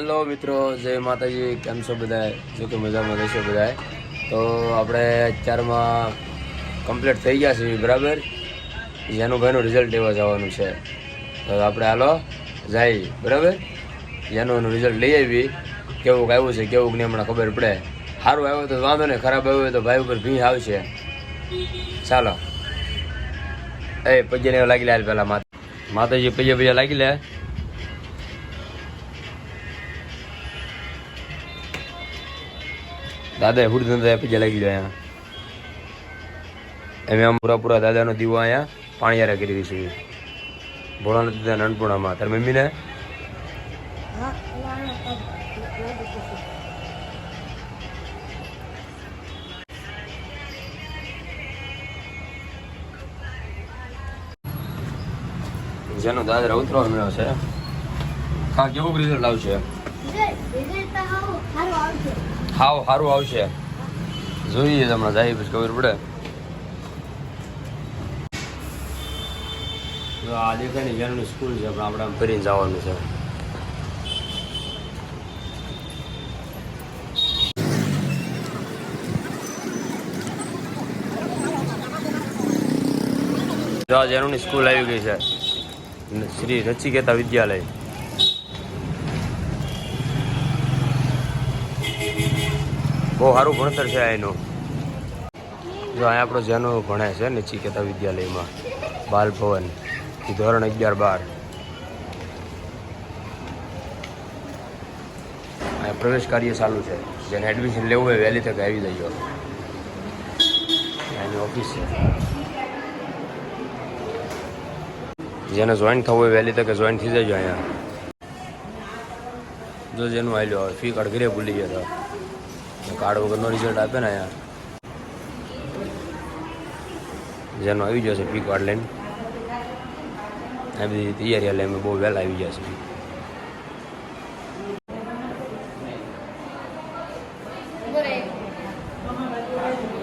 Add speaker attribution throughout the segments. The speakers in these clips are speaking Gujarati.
Speaker 1: હેલો મિત્રો, જય માતાજી. કેમ છો બધા જો કે મજામાં રહેશો બધા તો આપણે અત્યારમાં કમ્પ્લીટ થઈ ગયા છે બરાબર? યાનુભાઈનું રિઝલ્ટ લેવા જવાનું છે. તો આપણે હાલો જાય બરાબર? યાનુનું રિઝલ્ટ લઈ આવી કેવું આવ્યું છે, કેવું નહીં, હમણાં ખબર પડે. સારું આવ્યું તો વાંધો નહીં, ખરાબ આવ્યું તો ભાઈ ઉપર ભીં આવશે. ચાલો. એ પજ્જે લાગી લે હાલ પહેલાં માતા, માતાજી પજ્જે પજ્જે લાગી લે દાદા હુડ ધંધા પીજા લાગી ગયા અહીંયા એમ આમ પૂરા પૂરા દાદાનો દીવો અહીંયા પાણીયારે કરી દઈશું ભોળાના દીધા નાનપુણામાં તાર મમ્મીને? જેનો દાદરા ઉતરવા મળ્યો છે. હા કેવું રિઝલ્ટ આવશે હાવ સારું આવશે. જોઈએ તમને જાય પછી ખબર પડે. આ દેખાય ને સ્કૂલ છે, પણ આપણે આમ ફરીને જવાનું છે. જો આ જેનું સ્કૂલ આવી ગઈ છે, શ્રી રચિકેતા વિદ્યાલય. બહુ સારું ભણતર છે એનું જો અહીંયા આપણો જેનો ભણે છે નચિકેતા વિદ્યાલયમાં, બાલભવન ધોરણ અગિયાર બાર. અહીંયા પ્રવેશ કાર્ય ચાલુ છે. જેને એડમિશન લેવું હોય વહેલી તકે આવી જજો. એની ઓફિસ છે. જેને જોઈન થવું હોય વહેલી તકે જોઈન થઈ જજો અહીંયા. જો જેનું આવેલું હવે ફી કાર્ડ ઘરે ભૂલી ગયા હતા કાર્ડ વગરનો રિઝલ્ટ આપે ને અહીંયા. જેનો આવી જશે પી કાર્ડ લઈને. આ બધી તૈયારી હાલે અમે બહુ વહેલા આવી જશે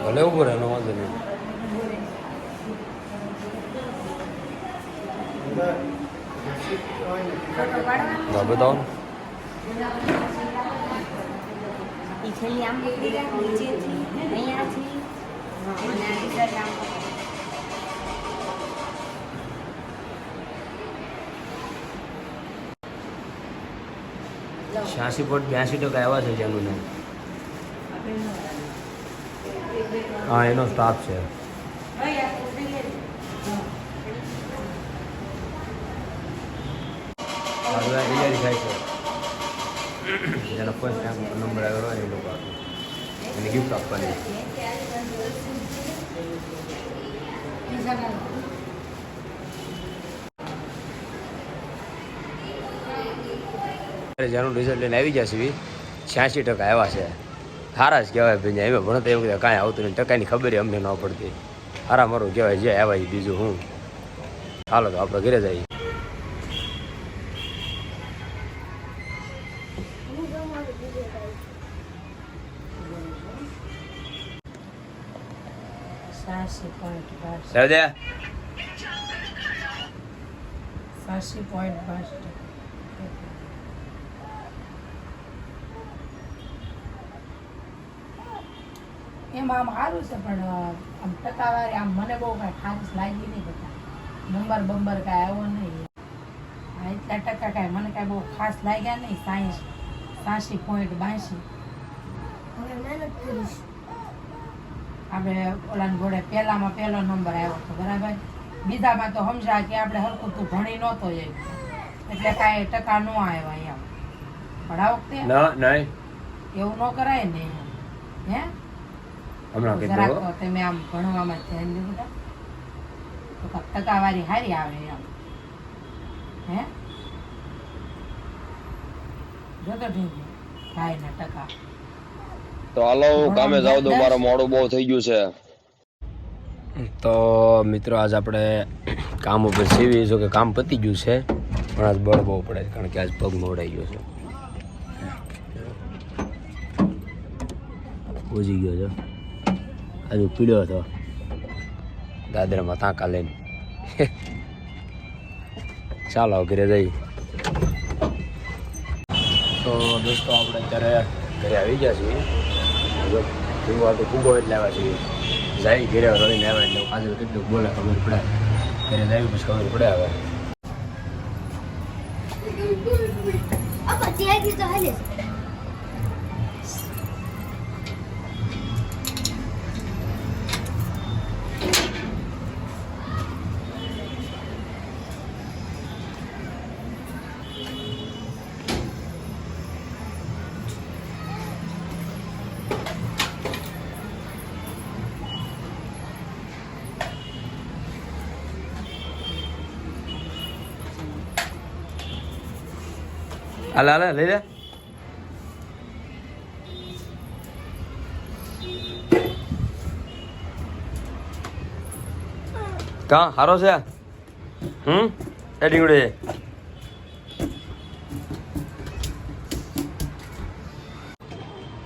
Speaker 1: ભલે ઊભો રહે એનો વાંધો નહીં. બતાવો ને.
Speaker 2: છેલ્લી આમ નીચેથી અહીંયાથી અને આ આમ
Speaker 1: છ્યાસી પોઈન્ટ બ્યાસી ટકા એવા છે જેનું નામ. હા, એનો સ્ટાફ છે. હવે આ થાય છે જેનો ફર્સ્ટ ટાઈમ નંબર આવ્યો હોય એ લોકો. એને ગિફ્ટ આપવાની જેનું રિઝલ્ટ લઈને આવી જાય છે છ્યાસી ટકા આવ્યા છે સારા જ કહેવાય ભાઈ એમાં ભણતા એવું કહેવાય કાંઈ આવતું નહીં ટકાની ખબર અમને ન પડતી સારા મારું કહેવાય જે આવ્યા બીજું હું હાલો તો આપણે ઘરે જઈએ
Speaker 2: સાસી પોઈન્ટ એમાં આમ સારું છે પણ આમ ટકાવારી આમ મને બહુ કાંઈ ખાસ લાગી નહીં બધા નંબર બંબર કાંઈ આવ્યો નહીં. એટલા ટકા કાંઈ મને કાંઈ બહુ ખાસ લાગ્યા નહીં સાયન્સ સાસી પોઈન્ટ બાસી. આપણે ઓલા ઘોડે પહેલામાં પહેલો નંબર આવ્યો હતો બરાબર? બીજામાં તો સમજા કે આપણે હરખું તું ભણી નહોતો એમ એટલે કાંઈ ટકા ન આવ્યા એમ. પણ આ વખતે એવું ન કરાય ને? હે? જરાક તમે આમ ભણવામાં ધ્યાન દીધું ટકાવારી સારી આવે એમ. હે જોતો ઠીક ભાઈના ટકા
Speaker 3: તો હાલો હું કામે જાઉં તો મારું મોડું બહુ થઈ ગયું છે.
Speaker 1: તો મિત્રો આજ આપણે કામ ઉપર સીવી જો કે કામ પતી ગયું છે. પણ આજ બળ બહુ પડે છે કારણ કે આજ પગ મોડાઈ ગયો છે. ઉજી ગયો છે. આજુ પીડ્યો હતો. દાદરામાં તાંકા લઈને. ચાલો ઘરે જઈ તો દોસ્તો આપણે અત્યારે ઘરે આવી ગયા છીએ. જો ઢીંગો તો ફૂગો એટલે આવ્યા છીએ. જાય ઘરે રહીને આવ્યા એટલે આજે કેટલું બોલે ખબર પડે. ઘરે જાય પછી ખબર પડે હવે. હાલે હાલે લઈ લે કા હારો છે હમ એ ડીંગડે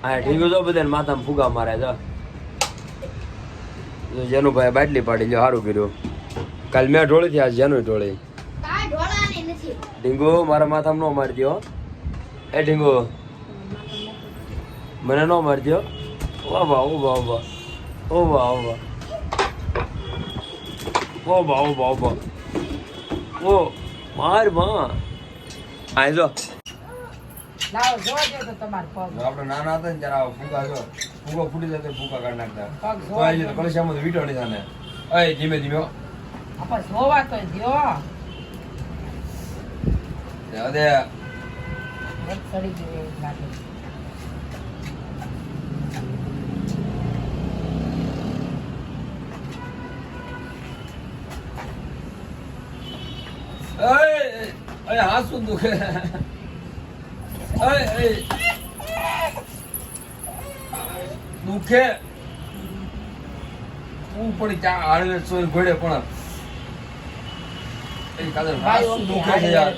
Speaker 1: હા ઢીંગું જો બધાને માથામાં ફુગા મારે જો જો જેનું ભાઈ બાટલી પાડી લ્યો સારું કર્યું કાલ મેં ઢોળી થયા જેનું ઢોળી. ઢીંગુ મારા માથામાં ન મારી દ્યો એ ઢીંગુ મને ન મારી દ્યો ઓ બા ઓ બા ઓ બા ઓ બા ઓ બા ઓ બા ઓ બા ઓ બા ઓ મારમાં આય જો
Speaker 2: લાવો જોજો તો તમારો પગ
Speaker 1: આપણે નાના હતા ને આવા ફૂગા જો ફૂગો ફૂટી જાય તો ફૂગા કાઢી નાખતા તો આવી તો કલશામાં તો વીટો નહીં થાને અય ધીમે ધીમે
Speaker 2: આપણે જોવા તો દ્યો
Speaker 1: દે
Speaker 2: સરસ સડી ગયું એવું લાગે.
Speaker 1: હું પણ ક્યાં હાડવે સોય ઘોડે પણ.
Speaker 2: કાલે
Speaker 1: શું દુખે છે યાર?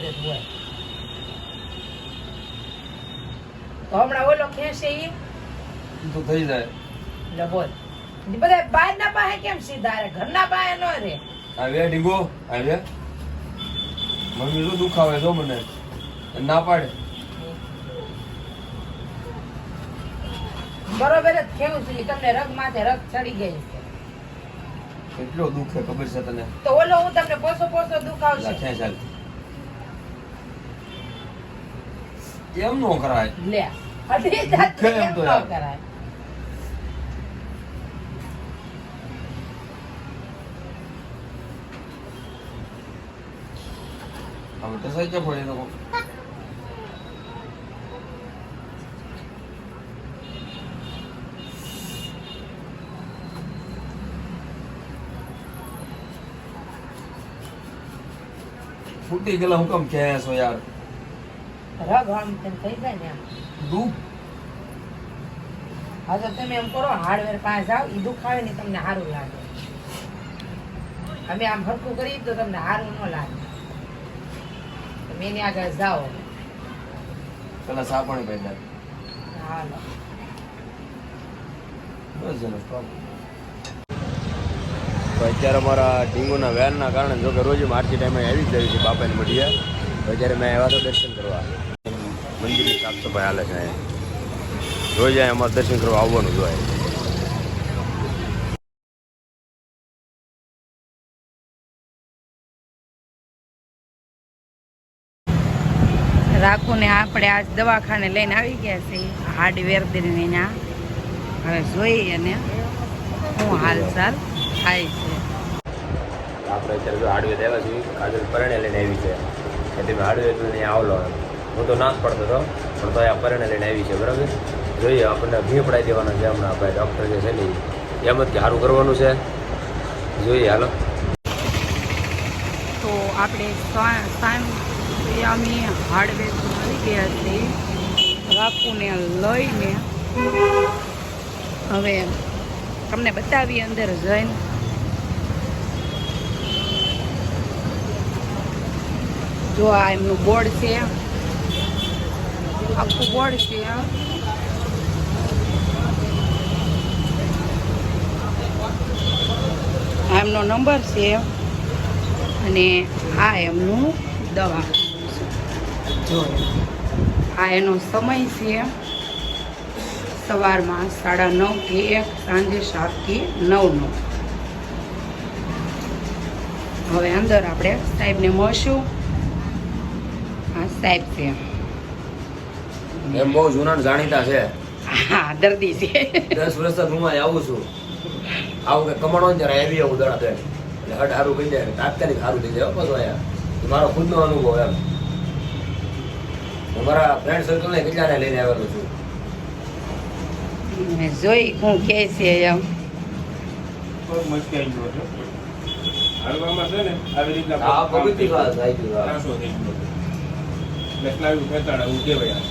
Speaker 2: તો હમણાં ઓલો ખેંચે ઈ?
Speaker 1: ઈ તો થઈ જાય.
Speaker 2: એટલે બોલ. બધા બહારના પાસે કેમ સીધા રે ઘરના પાસે ન રે
Speaker 1: આવે ડીંગો આવે મમ્મી શું દુખાવે જો મને? ના પાડે.
Speaker 2: બરોબર જ ખેવું છે તમને રગ માથે રગ ચડી ગઈ છે.
Speaker 1: કેટલો દુખે ખબર છે તને?
Speaker 2: તો ઓલો હું તમને પોસો પોસો
Speaker 1: લાખ્યા ચાલ એમ નો કરાય.
Speaker 2: લે અઢી જાત
Speaker 1: એમ તો.
Speaker 2: કરાય.
Speaker 1: હવે તો સહી પડે તો ફૂટી ગયેલા હું કેમ કહે છો યાર?
Speaker 2: રગ આમ તેમ થઈ જાય ને આમ.
Speaker 1: દુઃખ
Speaker 2: હા તો તમે એમ કરો હાર્ડવેર પાસે જાઓ ઈ દુખાવે ને તમને સારું લાગે. અમે આમ હરખું કરી તો તમને સારું ન લાગે. તમે એની આગળ જાઓ.
Speaker 1: પેલા સા પહેલા
Speaker 2: હાલો.
Speaker 1: અત્યારે અમારા ઢીંગુના વેનના કારણે જો કે રોજ આરતી ટાઈમે આવી જ જાય છે બાપાની મઢિયા. તો અત્યારે મેં આવ્યા તો દર્શન કરવા. મંદિરની સાફ સફાઈ હાલે છે જોઈ જાય અમારે દર્શન કરવા આવવાનું જોઈએ
Speaker 2: રાખુને આપણે આજ દવાખાને લઈને આવી ગયા છે હાર્ડવેર દઈને હવે જોઈએ ને શું હાલચાલ થાય છે.
Speaker 1: આપણે અત્યારે હાર્ડવેર આવ્યા છીએ કાજલ પરણે લઈને આવી છે એટલે હાર્ડવેર લઈને આવલો. હું તો ના પડતો હતો, પણ તો આ પરણે લઈને આવી છે, બરાબર? જોઈએ, આપણને ભી પડાવી દેવાનો છે હમણાં ભાઈ ડૉક્ટર જે છે ને એમ જ કે સારું કરવાનું છે. જોઈએ, હાલો.
Speaker 2: તો આપણે સાયમી હાર્ડવેર આવી ગયા છે રાખુને લઈને હવે તમને બતાવી અંદર જઈને. જો આ એમનું બોર્ડ છે. આખું બોર્ડ છે એમનો નંબર છે અને આ એમનું દવા. જો, આ એનો સમય છે સવારમાં સાડા નવથી એક, સાંજે સાતથી નવનો. હવે અંદર આપણે સાહેબને મળશું. આ સાહેબ છે.
Speaker 1: એમ બહુ જૂના જાણીતા છે.
Speaker 2: હા દર્દી છે.
Speaker 1: દસ વર્ષ હું આવું છું. આવું કે કમાણો ને ત્યારે આવી આવું દડા દે એટલે હટ સારું કહી જાય તાત્કાલિક સારું થઈ જાય બધો એ મારો ખુદનો અનુભવ એમ. હું મારા ફ્રેન્ડ સર્કલને કેટલાને લઈને આવેલો છું?
Speaker 2: ને જોઈ હું કે છે એમ.
Speaker 4: મચકાઈ ગયો છે. હાલવામાં છે ને આવી રીતના
Speaker 1: આ
Speaker 4: થઈ
Speaker 1: વાત. થઈ ગયું
Speaker 4: ત્રાસો થઈ ગયો છે. એટલે સ્નાયુ ખેંચાણ એવું કહેવાય આ.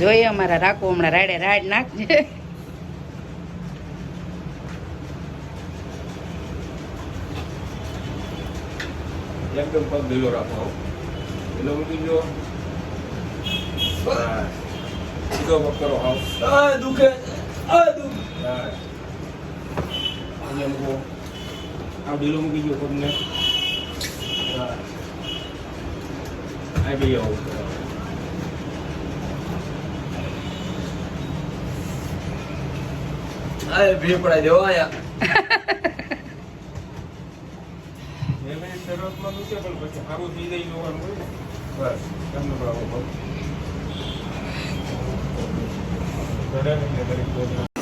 Speaker 2: જોઈએ અમારા રાખો હમણાં રાડે રાડ નાખજે.
Speaker 4: એકદમ પગ ઢીલો રાખો ઢીલો મૂકી હા. સીધો પગ કરો હાવ
Speaker 1: આ દુખે આ દુખે.
Speaker 4: અહીંયા મૂકો. આવ ઢીલો મૂકી દો પગને. આ બી આવું
Speaker 1: આ ભી પડાઈ દેવો અહીંયા
Speaker 4: બે મિનિટ શરૂઆતમાં દુખે પણ પછી સારું થઈ જાય જોવાનું હોય ને બસ તમને બરાબર પગ ચડે ને એટલે દરેક પગ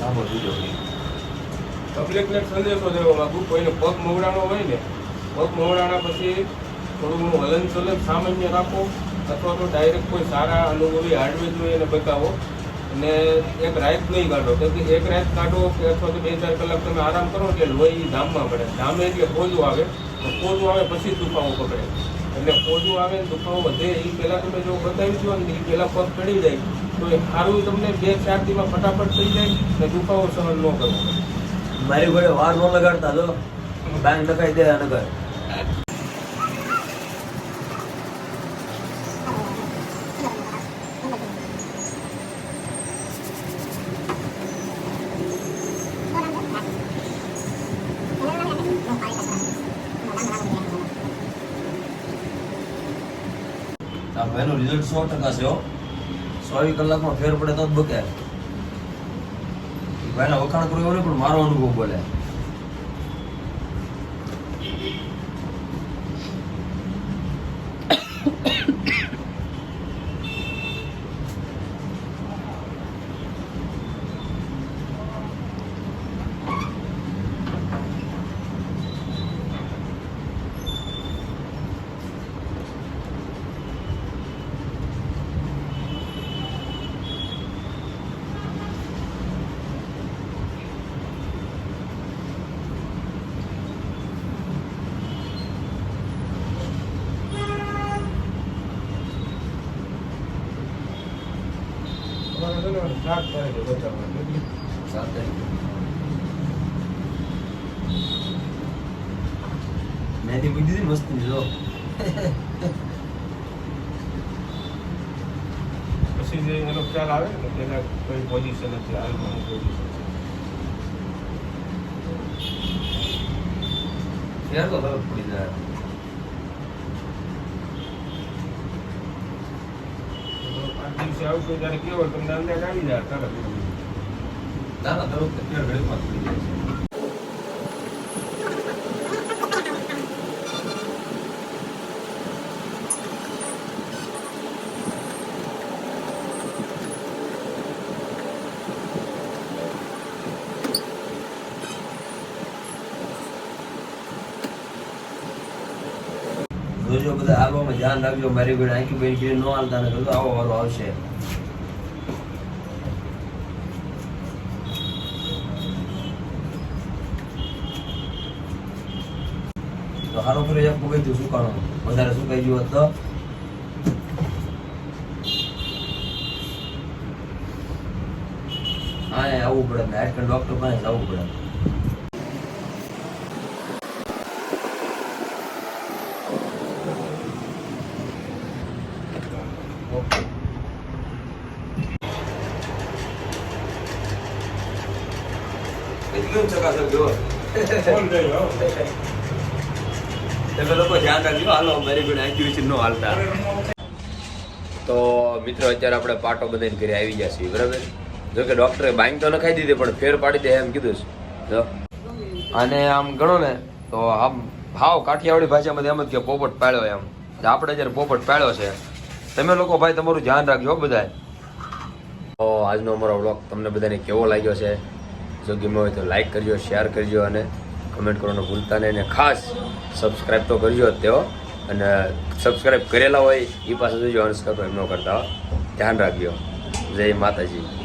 Speaker 1: લાંબો બીજો
Speaker 4: પબ્લિકને સંદેશો દેવા માંગુ, કોઈને પગ મવડાનો હોય ને, પગ મવડાના પછી થોડું ઘણું હલન ચલન સામાન્ય રાખો, અથવા તો ડાયરેક્ટ કોઈ સારા અનુભવી હાર્ડવેર જોઈએ એને બતાવો અને એક રાત નહીં કાઢો. કેમ કે એક રાત કાઢો કે અથવા તો બે ચાર કલાક તમે આરામ કરો એટલે લોહી ધામમાં પડે. ધામે એટલે પોજું આવે, તો પોજું આવે પછી દુખાવો પકડે. એટલે પોજું આવે દુખાવો વધે એ પહેલાં તમે જો બતાવી દો ને એ પહેલાં પગ ચડી જાય. તો એ સારું તમને બે ચાર દીમાં ફટાફટ થઈ જાય ને દુખાવો સહન ન કરવો
Speaker 1: મારી ઘરે વાર ન લગાડતા જો બાંગ લગાઈ દે નગર કર ભાઈનું રિઝલ્ટ સો ટકા છે સોવી કલાકમાં ફેર પડે તો જ બકે. ભાઈના વખાણ કરવું નહીં પણ મારો અનુભવ બોલે.
Speaker 4: સાત તારીખે બતાવવાનું.
Speaker 1: સાત તારીખે મહેંદી મૂકી દીધી મસ્ત જો
Speaker 4: પછી જે એનો ખ્યાલ આવે ને તેના કોઈ પોઝિશન હતી હાલમાં પોઝિશન
Speaker 1: ફેર તો ખબર પડી જાય
Speaker 4: પાંચ દિવસે આવશો ત્યારે કેવો તમને અંદાજ આવી જાય તરત
Speaker 1: તરત ફેર જોજો બધા હાલવામાં ધ્યાન રાખજો. મારી બેન આંખી બેન ન હાલતા ને બધું આવો વારો આવશે. તો હારો ફરી એક પગઈ તું સુકાણો. વધારે સુકાઈ ગયું તો. હા આવવું પડે. ને આજકાલ ડોક્ટર પાસે જવું પડે કેટલું ચકાસો જો નો તો મિત્રો, અત્યારે આપણે પાટો બધાને ઘરે આવી ગયા છીએ, બરાબર? જો કે ડૉક્ટરે બાઈક તો નખાઈ દીધી, પણ ફેર પાડી દે એમ કીધું છે. અને આમ ગણો ને, તો આમ ભાવ કાઠિયાવાડી ભાષામાં એમ જ કે પોપટ પાડ્યો એમ. આપણે જ્યારે પોપટ પાડ્યો છે, તમે લોકો ભાઈ તમારું ધ્યાન રાખજો બધા તો આજનો અમારો વ્લોગ તમને બધાને કેવો લાગ્યો છે? જો ગમ્યો હોય તો લાઈક કરજો શેર કરજો અને કમેન્ટ કરવાનું ભૂલતા નહીં અને ખાસ સબસ્ક્રાઈબ તો કરજો તેઓ. અને સબસ્ક્રાઈબ કરેલા હોય એ પાસે જોજો અનસબસ્ક્રાઈબ ન કરતા ધ્યાન રાખજો. જય માતાજી.